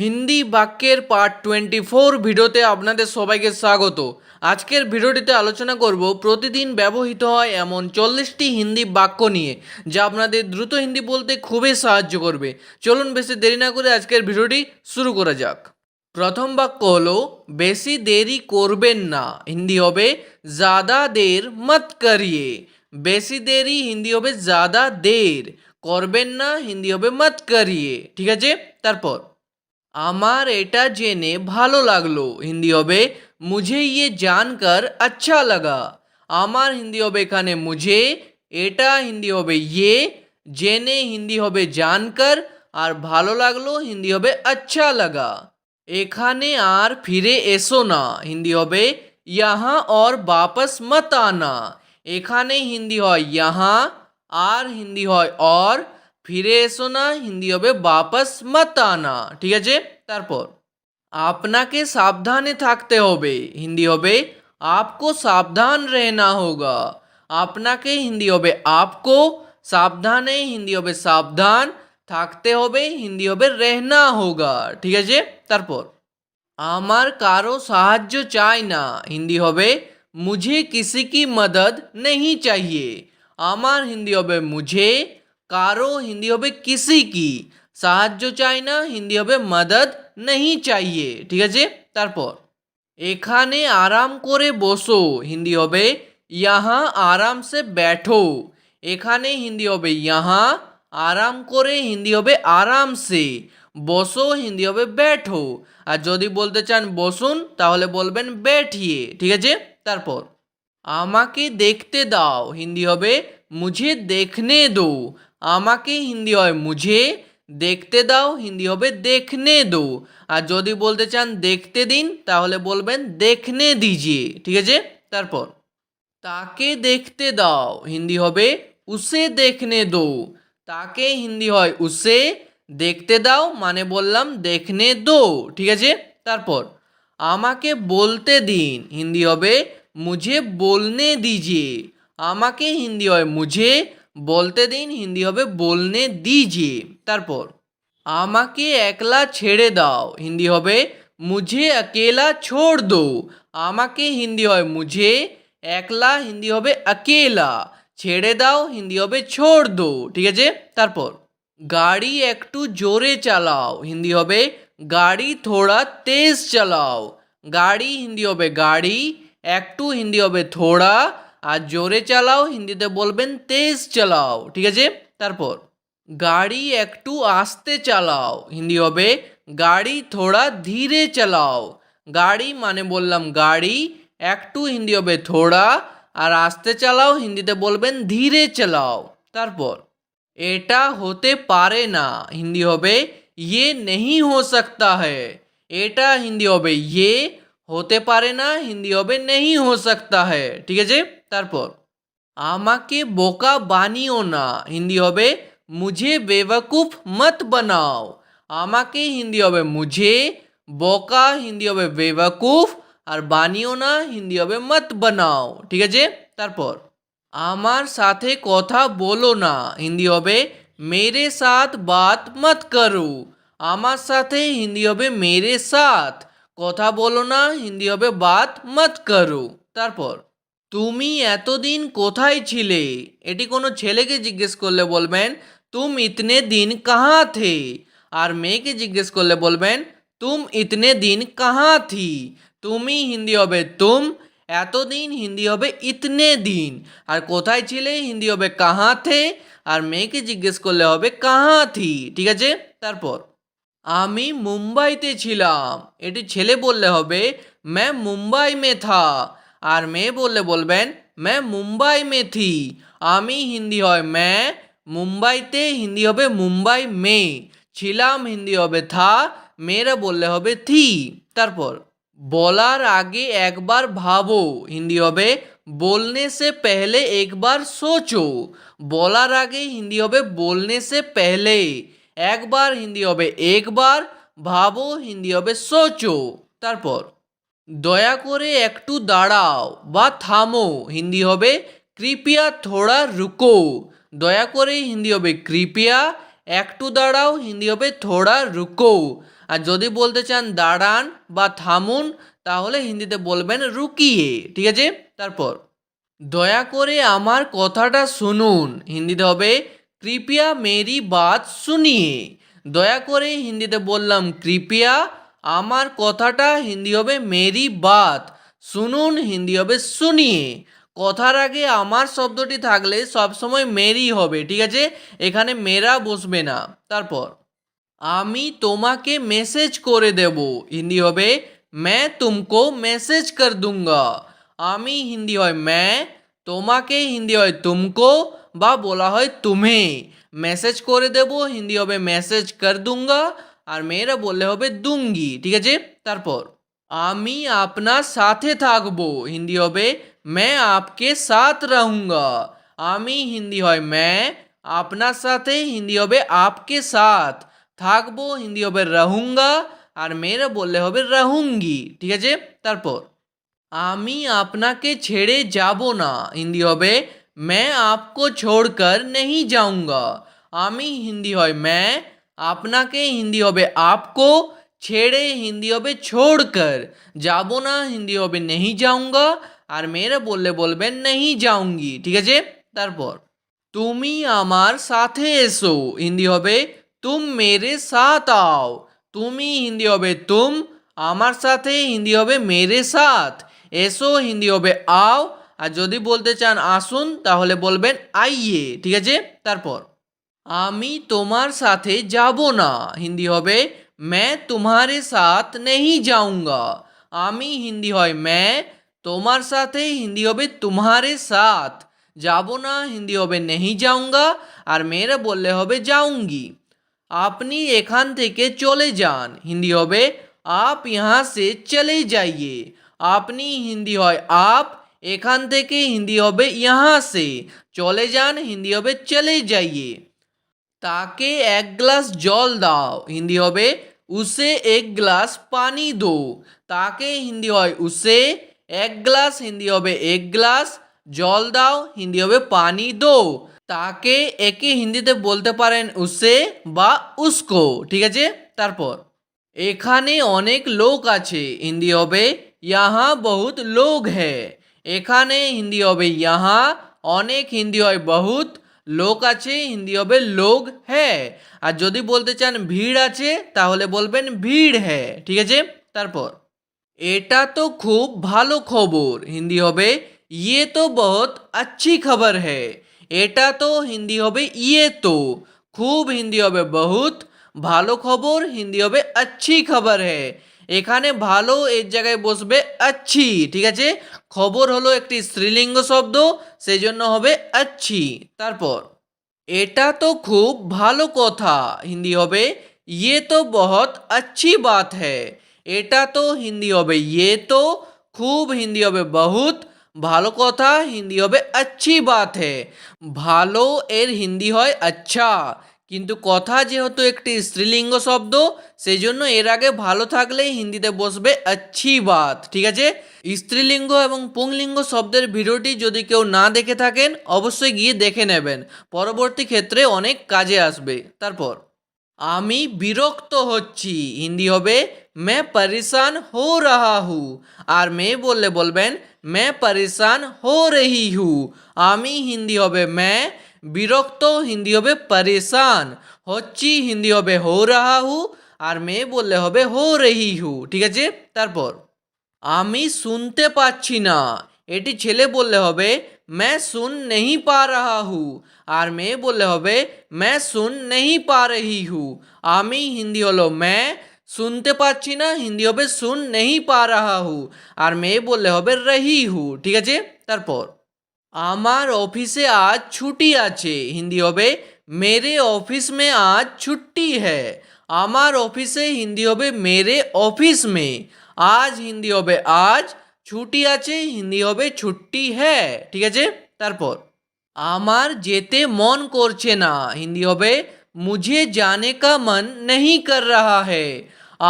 হিন্দি বাক্যের part twenty four ভিডিওতে আপনাদের সবাইকে স্বাগত। আজকের ভিডিওটিতে আলোচনা করব প্রতিদিন ব্যবহৃত হয় এমন চল্লিশটি হিন্দি বাক্য নিয়ে, যা আপনাদের দ্রুত হিন্দি বলতে খুবই সাহায্য করবে। চলুন বেশি দেরি না করে আজকের ভিডিওটি শুরু করা যাক। প্রথম বাক্য হলো, বেশি দেরি করবেন না। হিন্দি হবে, জাদা দের মত করিয়ে। বেশি দেরি হিন্দি হবে, জাদা দের। করবেন না। হিন্দি হবে, মত করিয়ে। ঠিক আছে? তারপর। আমার এটা জেনে ভালো লাগলো হিন্দি হবে মুঝে ইয়ে জানকর আচ্ছা লাগা আমার হিন্দি হবে এখানে মুঝে এটা হিন্দি হবে ইয়ে জেনে হিন্দি হবে জানকর আর ভালো লাগলো হিন্দি হবে আচ্ছা লাগা এখানে আর ফিরে এসো না হিন্দি হবে ইয়াহা আর বাপস মত আনা এখানে হিন্দি হয় ইয়াহা আর হিন্দি হয় আর ফিরে এসো না হিন্দি হবে বাপাস মত আনা ঠিক আছে তারপর আপনাকে সাবধানে থাকতে হবে হিন্দি হবে আপকো সাবধান রেহনা হোগা আপনাকে হিন্দি হবে আপকো সাবধানে হিন্দি হবে সাবধান থাকতে হবে হিন্দি হবে রেহনা হোগা ঠিক আছে তারপর আমার কারও সাহায্য চাই না হিন্দি হবে মুঝে কিসি কি মদদ নেই চাইয়ে আমার হিন্দি হবে মুঝে কারও হিন্দি হবে কিসি কি সাহায্য চাই না হিন্দি হবে মদদ নেই চাইয়ে ঠিক আছে তারপর এখানে আরাম করে বসো হিন্দি হবে ইহা আরাম সে ব্যাঠো এখানে হিন্দি হবে ইহা আরাম করে হিন্দি হবে আরাম সে বসো হিন্দি হবে ব্যাঠো আর যদি বলতে চান বসুন তাহলে বলবেন ব্যাঠিয়ে ঠিক আছে তারপর আমাকে দেখতে দাও হিন্দি হবে মুঝে দেখনে দো আমাকে হিন্দি হয়, মুঝে দেখতে দাও, হিন্দি হবে দেখনে দো। আর যদি বলতে চান দেখতে দিন, তাহলে বলবেন দেখনে দিজিয়ে, ঠিক আছে? তারপর, তাকে দেখতে দাও, হিন্দি হবে উসে দেখনে দো। তাকে হিন্দি হয় উসে দেখতে দাও মানে বললাম দেখনে দো, ঠিক আছে? তারপর, আমাকে বলতে দিন, হিন্দি হবে মুঝে বলনে দিজিয়ে। আমাকে হিন্দি হয় মুঝে বলতে দিন, হিন্দি হবে বলনে দিজিয়ে। তারপর, আমাকে একলা ছেড়ে দাও। হিন্দি হবে, মুঝে একেলা ছোড় দো। আমাকে হিন্দি হয়, মুঝে একলা। হিন্দি হবে একেলা ছেড়ে দাও, হিন্দি হবে, ছোড় দো। ঠিক আছে? তারপর, গাড়ি একটু জোরে চালাও। হিন্দি হবে, গাড়ি থোড়া তেজ চালাও। গাড়ি, হিন্দি হবে, গাড়ি। একটু, হিন্দি হবে, থোড়া। আর জোরে চালাও, হিন্দিতে বলবেন, তেজ চালাও। ঠিক আছে? তারপর, গাড়ি একটু আস্তে চালাও। হিন্দি হবে, গাড়ি থোড়া ধীরে চালাও। গাড়ি মানে বললাম গাড়ি, একটু হিন্দি হবে, থোড়া। আর আস্তে চালাও, হিন্দিতে বলবেন, ধীরে চালাও। তারপর, এটা হতে পারে না। হিন্দি হবে ইয়ে নেই হো সকতা হ্যায়। এটা হিন্দি হবে ইয়ে হতে পারে না। হিন্দি হবে, নেই হো সকতা হ্যায়। ঠিক আছে? তারপর, আমাকে বোকা বানিও না। হিন্দি হবে, মুঝে বেবাকুফ মত বানাও। আমাকে হিন্দি হবে, মুঝে বোকা। হিন্দি হবে বেবাকুফ আর বানিও না, হিন্দি হবে, মত বানাও। ঠিক আছে? তারপর, আমার সাথে কথা বলো না। হিন্দি হবে, মেরে সাথ বাত মত করো। আমার সাথে হিন্দি হবে, মেরে সাথ। কথা বলো না, হিন্দি হবে, বাত মত করো। তারপর তুমি এতদিন কোথায় ছিলে? এটি কোনো ছেলেকে জিজ্ঞেস করলে বলবেন, তুম ইতনে দিন কাহা থে? আর মেয়েকে জিজ্ঞেস করলে বলবেন, তুম ইতনে দিন কাহা থি? তুমি হিন্দি হবে তুম, এতদিন হিন্দি হবে ইতনে দিন। আর কোথায় ছিলে? হিন্দি হবে কাহা থে? আর মেয়েকে জিজ্ঞেস করলে হবে, কাহা থি? ঠিক আছে? তারপর, আমি মুম্বাইতে ছিলাম। এটি ছেলে বললে হবে मैं মুম্বাই মে থা। আর মেয়ে বললে বলবেন ম্যা মুম্বাই মে থি। আমি হিন্দি হয় ম্যা মুম্বাইতে হিন্দি হবে মুম্বাই মে। ছিলাম হিন্দি হবে থা, মেয়েরা বললে হবে থি। তারপর, বলার আগে একবার ভাবো, হিন্দি হবে বলনে সে পেহলে একবার সোচো। বলার আগে হিন্দি হবে বলনে সে পেহলে, একবার হিন্দি হবে একবার, ভাবো হিন্দি হবে সোচো। তারপর দয়া করে একটু দাঁড়াও বা থামো। হিন্দি হবে কৃপিয়া থোড়া রুকো। দয়া করে হিন্দি হবে কৃপিয়া, একটু দাঁড়াও, হিন্দি হবে থোড়া রুকো। আর যদি বলতে চান দাঁড়ান বা থামুন, তাহলে হিন্দিতে বলবেন রুকিয়ে, ঠিক আছে? তারপর, দয়া করে আমার কথাটা শুনুন। হিন্দিতে হবে কৃপিয়া মেরি বাত শুনিয়ে। দয়া করে হিন্দিতে বললাম কৃপিয়া আমার কথাটা হিন্দি হবে মেরি বাত, শুনুন হিন্দি হবে শুনিয়ে। কথার আগে আমার শব্দটি থাকলে সবসময় মেরি হবে, ঠিক আছে? এখানে মেরা বসবে না। তারপর, আমি তোমাকে মেসেজ করে দেব। হিন্দি হবে ম্যা তুমকো মেসেজ কর দুঙ্গা আমি হিন্দি হয় ম্যা তোমাকে হিন্দি হয় তুমকো বা বলা হয় তুমি মেসেজ করে দেব, হিন্দি হবে মেসেজ কর দুঙ্গা আর মেয়েরা বললে হবে দুঙ্গি ঠিক আছে তারপর আমি আপনার সাথে থাকবো হিন্দি হবে मैं आपके साथ रहूंगा আমি হিন্দি হয় मैं আপনার সাথে হিন্দি হবে आपके साथ থাকবো হিন্দি হবে রহুঙ্গা আর মেয়েরা বললে হবে রহুঙ্গি ঠিক আছে তারপর আমি আপনাকে ছেড়ে যাব না হিন্দি হবে मैं आपको छोड़कर नहीं जाऊंगा আমি হিন্দি হয় मैं আপনাকে হিন্দি হবে, আপকো ছেড়ে হিন্দি হবে ছোড়কর। যাব না, হিন্দি হবে নেহি যাউঙ্গা আর মেয়েরা বললে বলবেন নেহি যাউঙ্গি ঠিক আছে? তারপর, তুমি আমার সাথে এসো, হিন্দি হবে তুম মেরে সাথ আও তুমি হিন্দি হবে তুম আমার সাথে হিন্দি হবে মেরে সাথ এসো, হিন্দি হবে আও আর যদি বলতে চান আসুন তাহলে বলবেন আইয়ে ঠিক আছে? তারপর আমি তোমার সাথে যাব না হিন্দি হবে मैं तुम्हारे साथ नहीं जाऊंगा আমি হিন্দি হয় मैं তোমার সাথে হিন্দি হবে तुम्हारे साथ যাব না হিন্দি হবে नहीं जाऊंगा আর মেয়েরা বললে হবে जाऊंगी আপনি এখান থেকে চলে যান হিন্দি হবে আপ यहाँ से চলে যাইয়ে আপনি হিন্দি হয় আপ এখান থেকে হিন্দি হবে यहाँ से চলে যান হিন্দি হবে চলে যাইয়ে তাকে এক গ্লাস জল দাও হিন্দি হবে উসে এক গ্লাস পানি দো তাকে হিন্দি হয় উসে এক গ্লাস হিন্দি হবে এক গ্লাস জল দাও হিন্দি হবে পানি দো তাকে একে হিন্দিতে বলতে পারেন উসে বা উসকো ঠিক আছে তারপর এখানে অনেক লোক আছে হিন্দি হবে ইহা বহুত লোক হ্যাঁ এখানে হিন্দি হবে ইহা অনেক হিন্দি হয় বহুত লোক আছে, হিন্দি হবে লোক হ্যাঁ। আর যদি বলতে চান ভিড় আছে, তাহলে বলবেন ভিড় হ্যাঁ। ঠিক আছে? তারপর, এটা তো খুব ভালো খবর, হিন্দি হবে ইয়ে তো বহুত আচ্ছি খবর হ্যাঁ। এটা তো হিন্দি হবে ইয়ে তো। খুব হিন্দি হবে, বহুত ভালো খবর, হিন্দি হবে, আচ্ছি খবর হ্যাঁ। এখানে ভালো এর জায়গায় বসবে আচ্ছি, ঠিক আছে? খবর হলো একটি স্ত্রীলিঙ্গ শব্দ সেই জন্য হবে আচ্ছি। তারপর, এটা তো খুব ভালো কথা, হিন্দি হবে ইয়ে তো বহুত আচ্ছি বাত হ্যায়। এটা তো হিন্দি হবে ইয়ে তো খুব হিন্দি হবে, বহুত ভালো কথা, হিন্দি হবে আচ্ছি বাত হ্যায়। ভালো এর হিন্দি হয় আচ্ছা কিন্তু কথা যেহেতু একটি স্ত্রীলিঙ্গ শব্দ সেই জন্য এর আগে ভালো থাকলে হিন্দিতে বসবে আচ্ছি বাত, ঠিক আছে? স্ত্রীলিঙ্গ এবং পুংলিঙ্গ শব্দের ভিডিওটি যদি কেউ না দেখে থাকেন, অবশ্যই গিয়ে দেখে নেবেন। পরবর্তী ক্ষেত্রে অনেক কাজে আসবে। তারপর, আমি বিরক্ত হচ্ছি। হিন্দি হবে, মে পরেশান হো রাহা হু। আর মেয়ে বললে বলবেন, মে পরেশান হো রহি হু। আমি, হিন্দি হবে, মে বিরক্ত হিন্দি হবে পরেশান হচ্ছি হিন্দি হবে হো রাহা হু আর মেয়ে বললে হবে হো রহি হু ঠিক আছে তারপর আমি শুনতে পাচ্ছি না এটি ছেলে বললে হবে मैं सुन नहीं पा रहा हूँ আর মেয়ে বললে হবে मैं सुन नहीं पा रही हूँ আমি হিন্দি হলো मैं শুনতে পাচ্ছি না হিন্দি হবে सुन नहीं पा रहा हूँ আর মেয়ে বললে হবে रही हूँ ঠিক আছে তারপর আমার অফিসে আজ ছুটি আছে হিন্দি হবে মেরে অফিস মে আজ ছুটি হ্যাঁ আমার অফিসে হিন্দি হবে মেরে অফিস মে আজ হিন্দি হবে আজ ছুটি আছে হিন্দি হবে ছুটি হ্যাঁ ঠিক আছে তারপর আমার যেতে মন করছে না হিন্দি হবে মুঝে জানে কা মন নেহি কর রাহা হ্যাঁ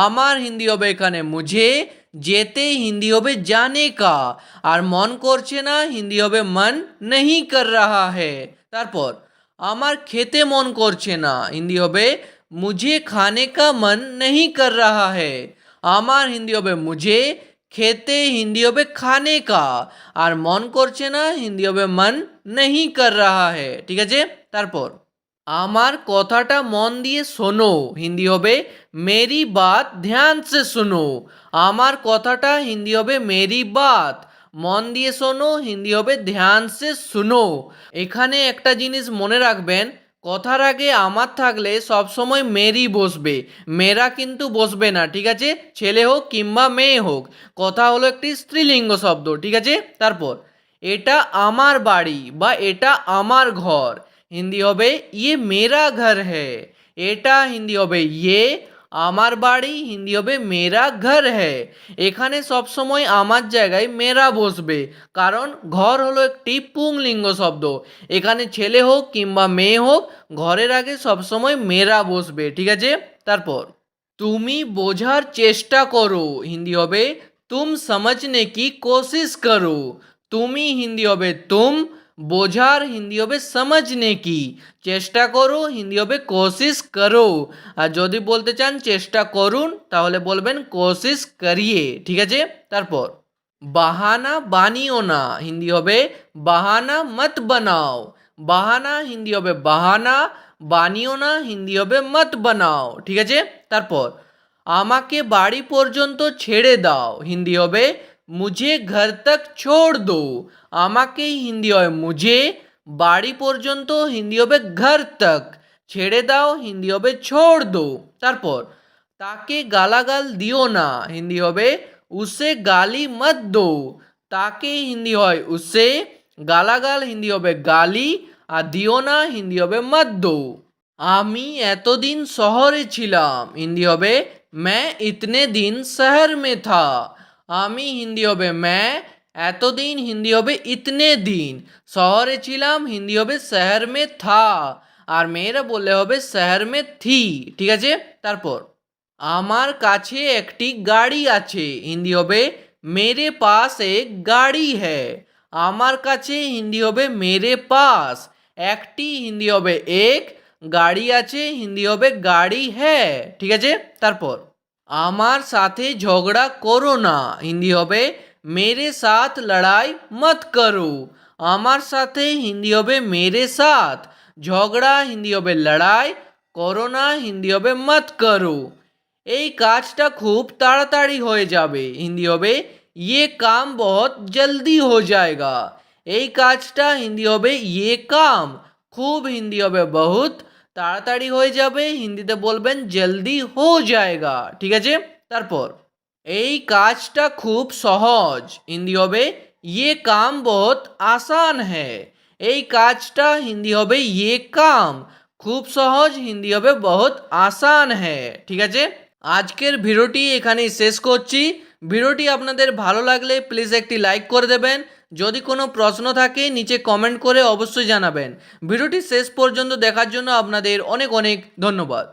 আমার হিন্দি হবে এখানে মুঝে যেতে হিন্দি হবে জানে কা। আর মন করছে না, হিন্দি হবে মন নেহি কর রাহা হে। তারপর, আমার খেতে মন করছে না, হিন্দি হবে মুঝে খানে কা মন নেহি কর রাহা হে। আমার হিন্দি হবে মুঝে, খেতে হিন্দি হবে খানে কা। আর মন করছে না, হিন্দি হবে মন নেহি কর রাহা হে। ঠিক আছে? তারপর আমার কথাটা মন দিয়ে শোনো। হিন্দি হবে, মেরি বাত ধ্যান সে শোনো। আমার কথাটা হিন্দি হবে, মেরি বাত। মন দিয়ে শোনো, হিন্দি হবে, ধ্যান সে শুনো। এখানে একটা জিনিস মনে রাখবেন, কথার আগে আমার থাকলে সবসময় মেরি বসবে। মেরা কিন্তু বসবে না, ঠিক আছে? ছেলে হোক কিংবা মেয়ে হোক, কথা হলো একটি স্ত্রীলিঙ্গ শব্দ, ঠিক আছে? তারপর, এটা আমার বাড়ি বা এটা আমার ঘর। হিন্দি হবে ইয়ে মেরা ঘর হ্যায়। এটা হিন্দি হবে ইয়ে আমার বাড়ি। হিন্দি হবে, মেরা ঘর হ্যায়। এখানে সবসময় আমার জায়গায় মেরা বসবে, কারণ ঘর হলো একটি পুংলিঙ্গ শব্দ। এখানে ছেলে হোক কিংবা মেয়ে হোক, ঘরের আগে সবসময় মেরা বসবে, ঠিক আছে? তারপর, তুমি বোঝার চেষ্টা করো। হিন্দি হবে, তুম সমঝনে কি কোশিশ করো? তুমি, হিন্দি হবে, তুম বোঝার হিন্দি হবে সমঝনে কি চেষ্টা করো হিন্দি হবে কোশিশ করো আর যদি বলতে চান চেষ্টা করুন তাহলে বলবেন কোশিশ করিয়ে ঠিক আছে তারপর বাহানা বানিও না হিন্দি হবে বাহানা মত বানাও বাহানা হিন্দি হবে বাহানা বানিও না হিন্দি হবে মত বানাও ঠিক আছে তারপর আমাকে বাড়ি পর্যন্ত ছেড়ে দাও হিন্দি হবে মুঝে ঘর তক ছোড় দো আমাকে হিন্দি হয় মুঝে বাড়ি পর্যন্ত হিন্দি হবে ঘর তক ছেড়ে দাও হিন্দি হবে ছোড় দো তারপর তাকে গালাগাল দিও না হিন্দি হবে উসে গালি মত দো তাকে হিন্দি হয় উসে গালাগাল হিন্দি হবে গালি আর দিও না হিন্দি হবে মত দো আমি এতদিন শহরে ছিলাম হিন্দি হবে मैं इतने दिन शहर में था আমি হিন্দি হবে मैं এতদিন হিন্দি হবে ইতনে দিন শহরে ছিলাম হিন্দি হবে শহর মে থা আর মেয়েরা বললে হবে শহর মে থি ঠিক আছে তারপর আমার কাছে একটি গাড়ি আছে হিন্দি হবে মেরে পাস এক গাড়ি হ্যায় আমার কাছে হিন্দি হবে মেরে পাস একটি হিন্দি হবে এক গাড়ি আছে হিন্দি হবে গাড়ি হ্যাঁ ঠিক আছে তারপর আমার সাথে ঝগড়া করো না হিন্দি হবে মেরে সাথ লড়াই মত করো আমার সাথে হিন্দি হবে মেরে সাথ ঝগড়া হিন্দি হবে লড়াই করো না হিন্দি হবে মত করো এই কাজটা খুব তাড়াতাড়ি হয়ে যাবে হিন্দি হবে ইয়ে কাম বহুত জলদি হো যায়গা এই কাজটা হিন্দি হবে ইয়ে কাম খুব হিন্দি হবে বহুত তাড়াতাড়ি হয়ে যাবে, হিন্দিতে বলবেন জলদি হো যায়গা, ঠিক আছে? তারপর, এই কাজটা খুব সহজ। হিন্দি হবে ইয়ে কাম বহুত আসান হ্যায়। এই কাজটা হিন্দি হবে ইয়ে কাম। খুব সহজ, হিন্দি হবে, বহুত আসান হ্যায়। ঠিক আছে? আজকের ভিডিওটি এখানেই শেষ করছি। ভিডিওটি আপনাদের ভালো লাগলে প্লিজ একটি লাইক করে দেবেন। যদি কোনো প্রশ্ন থাকে, নিচে কমেন্ট করে অবশ্যই জানাবেন। ভিডিওটি শেষ পর্যন্ত দেখার জন্য আপনাদের অনেক অনেক ধন্যবাদ।